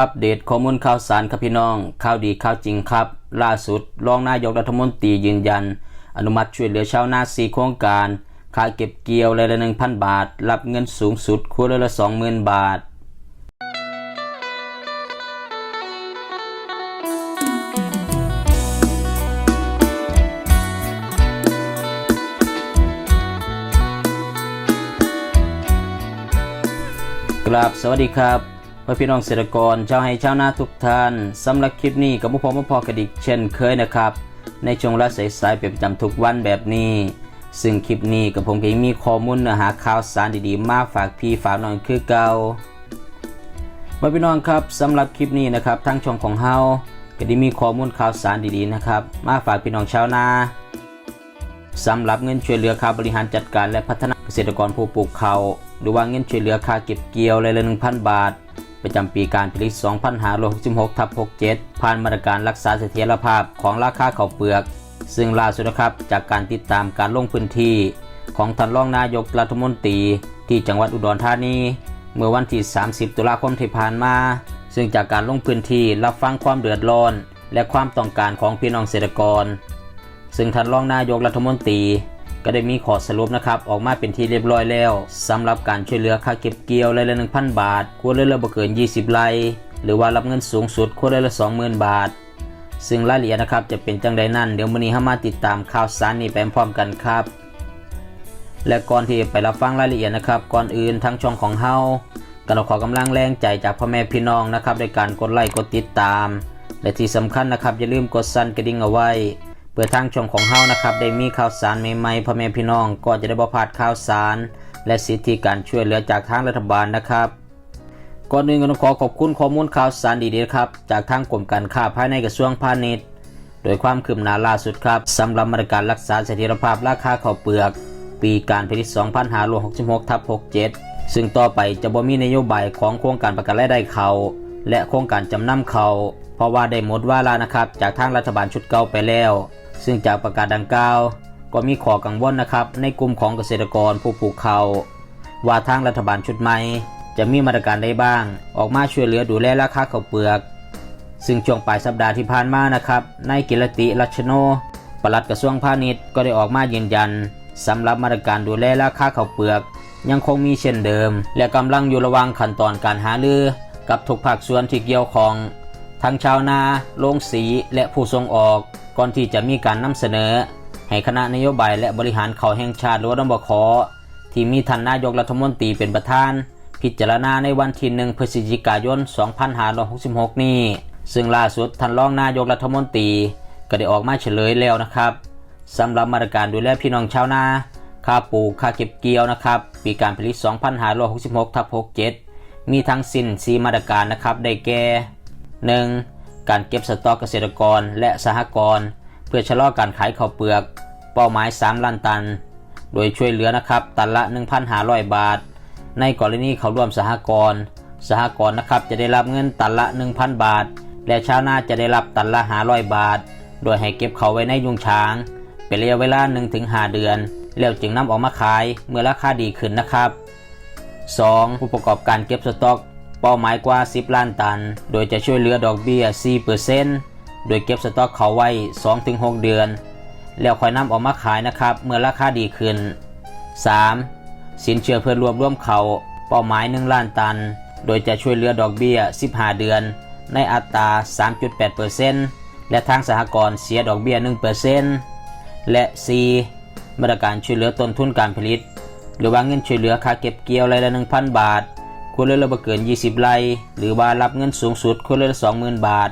อัปเดตข้อมูลข่าวสารครับพี่น้องข่าวดีข่าวจริงครับ ล่าสุดรองนายกรัฐมนตรียืนยัน อนุมัติช่วยเหลือชาวนาสีโครงการค่าเก็บเกี่ยวรายละหนึ่งพันบาท รับเงินสูงสุดครัวละสองหมื่นบาทกราบสวัสดีครับ พ่อพี่น้องเกษตรกรชาวให้ชาวนาทุกท่านสำหรับคลิปนี้กับพวกผมมาพอกระดิกเช่นเคยนะครับ ในช่วงละสายเป็นประจำทุกวันแบบนี้ ซึ่งคลิปนี้กับผมก็ยังมีข้อมูลเนื้อหาข่าวสารดีๆ มาฝากพี่ฝากน้องคือเก่าพ่อพี่น้องครับสำหรับคลิปนี้นะครับทั้งช่องของเฮาก็ได้มีข้อมูลข่าวสารดีๆนะครับ มาฝากพี่น้องชาวนาสำหรับเงินช่วยเหลือค่าบริหารจัดการและพัฒนาเกษตรกรผู้ปลูกเขาวหรือว่าเงินช่วยเหลือค่าเก็บเกี่ยวรายละ1,000บาท ประจำปีการผลิต 2566ทับ67 ผ่านมาตรการรักษาเสถียรภาพของราคาข้าวเปลือก ซึ่งล่าสุดนะครับจากการติดตามการลงพื้นที่ ของท่านรองนายกรัฐมนตรี ที่จังหวัดอุดรธานี เมื่อวันที่ 30 ตุลาคมที่ผ่านมา ซึ่งจากการลงพื้นที่รับฟังความเดือดร้อน และความต้องการของพี่น้องเกษตรกร ซึ่งท่านรองนายกรัฐมนตรี ก็ได้มีขอสรุปนะครับออกมาเป็นที่เรียบร้อยแล้วสำหรับการช่วยเหลือค่าเก็บเกี่ยวรายละ 1,000 บาทครัวเรือนละบ่เกิน 20ไร่หรือว่ารับเงินสูงสุดครัวเรือนละ 20,000 บาท ซึ่งรายละเอียดนะครับจะเป็นจังใดนั่นเดี๋ยวมื้อนี้เฮามาติดตามข่าวสารนี้ไปพร้อมกันครับ และก่อนที่ไปรับฟังรายละเอียดนะครับก่อนอื่นทั้งช่องของเฮาก็ขอกำลังแรงใจจากพ่อแม่พี่น้องนะครับในการกดไลค์กดติดตาม และที่สำคัญนะครับอย่าลืมกดสั่นกระดิ่งเอาไว้ เพื่อทางช่องของเฮานะครับ ได้มีข่าวสารใหม่ๆพ่อแม่พี่น้องก็จะได้บ่พลาดข่าวสาร และสิทธิการช่วยเหลือจากทางรัฐบาลนะครับก่อนอื่นก็ต้องขอขอบคุณข้อมูลข่าวสารดีๆครับจากทางกรมการค้าภายในกระทรวงพาณิชย์ โดยความคืบหน้าล่าสุดครับสำหรับมาตรการรักษาเสถียรภาพราคาข้าวเปลือก ปีการผลิต2566ทับ67 ซึ่งต่อไปจะบ่มีนโยบายของโครงการประกันรายได้เขาวและโครงการจำนำเขาวเพราะว่าได้หมดวาระนะครับจากทางรัฐบาลชุดเก่าไปแล้ว ซึ่งจากประกาศดังกล่าวก็มีข้อกังวลนะครับ ในกลุ่มของเกษตรกรผู้ปลูกเขาวว่าทางรัฐบาลชุดใหม่ จะมีมาตรการใดบ้าง ออกมาช่วยเหลือดูแลราคาข้าวเปลือก ซึ่งช่วงปลายสัปดาห์ที่ผ่านมานะครับนายกิรติรัชโนปลัดกระทรวงพาณิชย์ก็ได้ออกมายืนยันสำหรับมาตรการดูแลราคาข้าวเปลือก ยังคงมีเช่นเดิม และกำลังอยู่ระหว่างขั้นตอนการหารือกับทุกภาคส่วนที่เกี่ยวข้อง ทั้งชาวนาโรงสี และผู้ส่งออก ก่อนที่จะมีการนำเสนอ ให้คณะนโยบายและบริหารเขาวแห่งชาติหรือดบคที่มีท่านนายกรัฐมนตรีเป็นประธาน พิจารณาในวันที่ 1 พฤศจิกายน 2566 นี้ ซึ่งล่าสุดท่านรองนายกรัฐมนตรีก็ได้ออกมาเฉลยแล้วนะครับสำหรับมาตรการดูแลพี่น้องชาวนาค่าปลูกค่าเก็บเกี่ยวนะครับ ปีการผลิต 2566ทับ67 มีทั้งสิ้น 4 มาตรการนะครับ ได้แก่ 1. การเก็บสต็อกเกษตรกรและสหกรณ์เพื่อชะลอการขายข้าวเปลือก เป้าหมาย 3 ล้านตัน โดยช่วยเหลือนะครับตันละ 1,500 บาท ในกรณีเขาร่วมสหกรณ์สหกรณ์นะครับจะได้รับเงินตันละ 1,000 บาท และชาวนาจะได้รับตันละ500 บาท โดยให้เก็บเขาไว้ในยุงช้าง เป็นระยะเวลา 1-5 เดือน แล้วจึงนำออกมาขายเมื่อราคาดีขึ้นนะครับ 2. ผู้ประกอบการเก็บสต็อก เป้าหมายกว่า 10 ล้านตัน โดยจะช่วยเหลือดอกเบี้ย 4%โดยเก็บสต็อกเขาไว้ 2-6 เดือน แล้วค่อยนำออกมาขายนะครับ เมื่อราคาดีขึ้น 3. สินเชื่อเพื่อรวมร่วมเขา เป้าหมาย 1 ล้านตัน โดยจะช่วยเหลือดอกเบี้ย 15 เดือน ในอัตรา 3.8%และทางสหกรณ์เสียดอกเบี้ย 1%และ 4. มาตรการช่วยเหลือต้นทุนการผลิต หรือว่าเงินช่วยเหลือค่าเก็บเกี่ยวรายละ1,000 บาท ครัวเรือนละบ่เกิน 20ไร่หรือว่ารับเงินสูงสุดครัวรือนละ20,000 บาท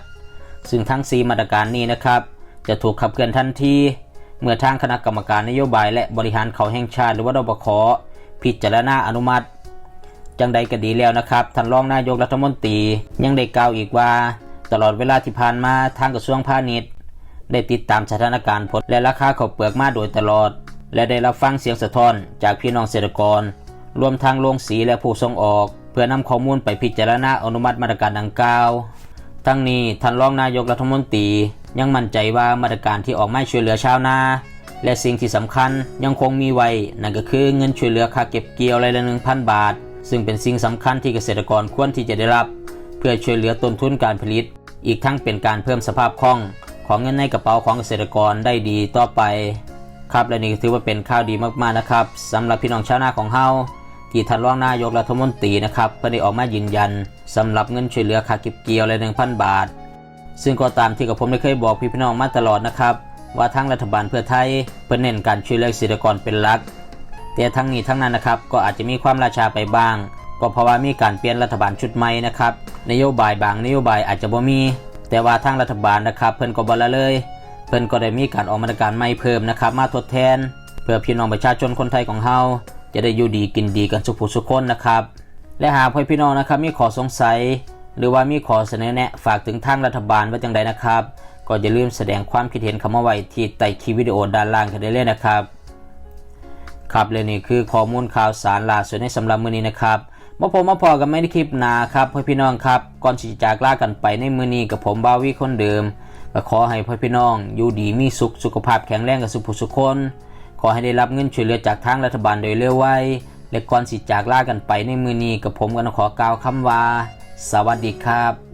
ซึ่งทั้ง 4 มาตรการนี้นะครับ จะถูกขับเคลื่อนทันทีเมื่อทางคณะกรรมการนโยบายและบริหารเขาแห่งชาติหรือว่าดบคพิจารณาอนุมัติ จังใดก็ดีแล้วนะครับท่านรองนายกรัฐมนตรียังได้กล่าวอีกว่า ตลอดเวลาที่ผ่านมาทางกระทรวงพาณิชย์ ได้ติดตามสถานการณ์ผลและราคาข้าวเปลือกมาโดยตลอด และได้รับฟังเสียงสะท้อนจากพี่น้องเกษตรกร รวมทั้งโรงสีและผู้ส่งออก พื่อนำข้อมูลไปพิจารณาอนุมัติมาตรการดังกล่าว ทั้งนี้ท่านรองนายกรัฐมนตรี ยังมั่นใจว่ามาตรการที่ออกมาช่วยเหลือชาวนา และสิ่งที่สำคัญยังคงมีไว้ นั่นก็คือเงินช่วยเหลือค่าเก็บเกี่ยวรายละ1,000บาท ซึ่งเป็นสิ่งสำคัญที่เกษตรกรควรที่จะได้รับ เพื่อช่วยเหลือต้นทุนการผลิต อีกทั้งเป็นการเพิ่มสภาพคล่อง ของเงินในกระเป๋าของเกษตรกรได้ดีต่อไป ครับและนี่ถือว่าเป็นข่าวดีมากๆนะครับสำหรับพี่น้องชาวนาของเฮา ที่ท่านรองนายกรัฐมนตรีนะครับก็ได้ออกมายืนยันสำหรับเงินช่วยเหลือค่าเก็บเกี่ยวเลย1,000 บาท ซึ่งก็ตามที่กับผมได้เคยบอกพี่พี่น้องมาตลอดนะครับ ว่าทั้งรัฐบาลเพื่อไทยเพื่อเน้นการช่วยเหลือเกษตรกรเป็นหลัก แต่ทั้งนี้ทั้งนั้นนะครับก็อาจจะมีความราชาไปบ้าง ก็เพราะว่ามีการเปลี่ยนรัฐบาลชุดใหม่นะครับนโยบายบางนโยบายอาจจะบ่มี แต่ว่าทางรัฐบาลนะครับ เพิ่นก็บ่ละเลย เพิ่นก็ได้มีการออกมาตรการใหม่เพิ่มนะครับ มาทดแทน เพื่อพี่น้องประชาชนคนไทยของเฮา จะได้อยู่ดีกินดีกันสุขผู้สุขคนนะครับ และหากพ่อพี่น้องนะครับมีข้อสงสัย หรือว่ามีข้อเสนอแนะฝากถึงทางรัฐบาลว่าจังใดนะครับ ก็อย่าลืมแสดงความคิดเห็นคำว่าไว้ที่ใต้คลิปวิดีโอด้านล่างกันได้เลยนะครับครับและนี่คือข้อมูลข่าวสารล่าสุดในสำหรับมื้อนี้นะครับมาผมมาพอกันไม่ในคลิปหนาครับพ่อพี่น้องครับก่อนที่จะจากลากันไปในมื้อนี้กับผมบาวีคนเดิมก็ขอให้พ่อพี่น้องอยู่ดีมีสุขสุขภาพแข็งแรงกับสุขผู้สุขคน ขอให้ได้รับเงินช่วยเหลือจากทางรัฐบาลโดยเร็วไวและก่อนสิจากลากันไปในมือนี้กับผมก็ขอกล่าวคำว่า สวัสดีครับ